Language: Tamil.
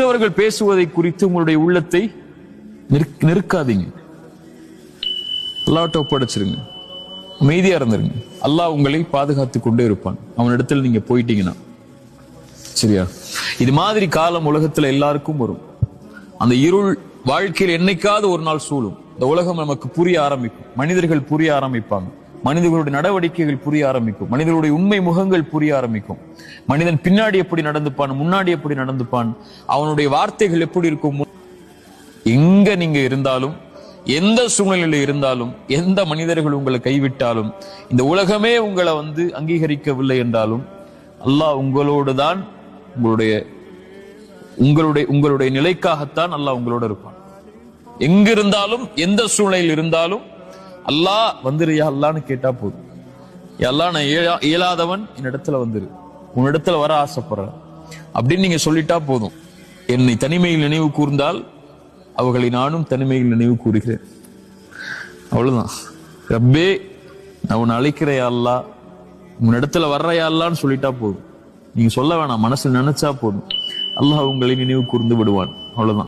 மற்றவர்கள் பேசுவதை குறித்து உங்களுடைய உள்ளத்தை நெருக்காதீங்க. அல்லாட்ட ஒப்படைச்சிருங்க அமைதியா இருந்துருங்க. அல்லாஹ் உங்களை பாதுகாத்து கொண்டே இருப்பான். அவனிடத்தில் நீங்க போயிட்டீங்கன்னா. சரியா? இது மாதிரி காலம் உலகத்துல எல்லாருக்கும் வரும். அந்த இருள் வாழ்க்கையில் என்னைக்காவது ஒரு நாள் சூழும். இந்த உலகம் நமக்கு புரிய ஆரம்பிக்கும். மனிதர்கள் புரிய ஆரம்பிப்பாங்க. மனிதர்களுடைய நடவடிக்கைகள் புரிய ஆரம்பிக்கும். மனிதர்களுடைய உண்மை முகங்கள் புரிய ஆரம்பிக்கும். மனிதன் பின்னாடி எப்படி நடந்துப்பான் முன்னாடி எப்படி நடந்துப்பான் அவனுடைய வார்த்தைகள் எப்படி இருக்கும் எங்க நீங்க இருந்தாலும் எந்த சூழ்நிலையில இருந்தாலும் எந்த மனிதர்கள் உங்களை கைவிட்டாலும் இந்த உலகமே உங்களை வந்து அங்கீகரிக்கவில்லை என்றாலும் அல்லாஹ் உங்களோடு தான் உங்களுடைய உங்களுடைய உங்களுடைய நிலைக்காகத்தான் அல்லாஹ் உங்களோட இருப்பான். எங்கிருந்தாலும் எந்த சூழ்நிலையில் இருந்தாலும் அல்லாஹ் வந்துருயா அல்லான்னு கேட்டா போதும். எல்லாம் நான் இயலா- இயலாதவன் என்னிடத்துல வந்துரு. உன்னிடத்துல வர ஆசைப்படுறேன். அப்படின்னு நீங்க சொல்லிட்டா போதும். என்னை தனிமையில் நினைவு கூர்ந்தால் அவர்களை நானும் தனிமையில் நினைவு கூறுகிறேன். அவ்வளவுதான். ரப்பே நான் உன்னை அழைக்கிறையா அல்லா உன்னிடத்துல வர்றையா அல்லான்னு சொல்லிட்டா போதும். நீங்க சொல்ல வேணாம் மனசு நினைச்சா போதும். அல்லாஹ் உங்களை நினைவு கூர்ந்து விடுவான். அவ்வளவுதான்.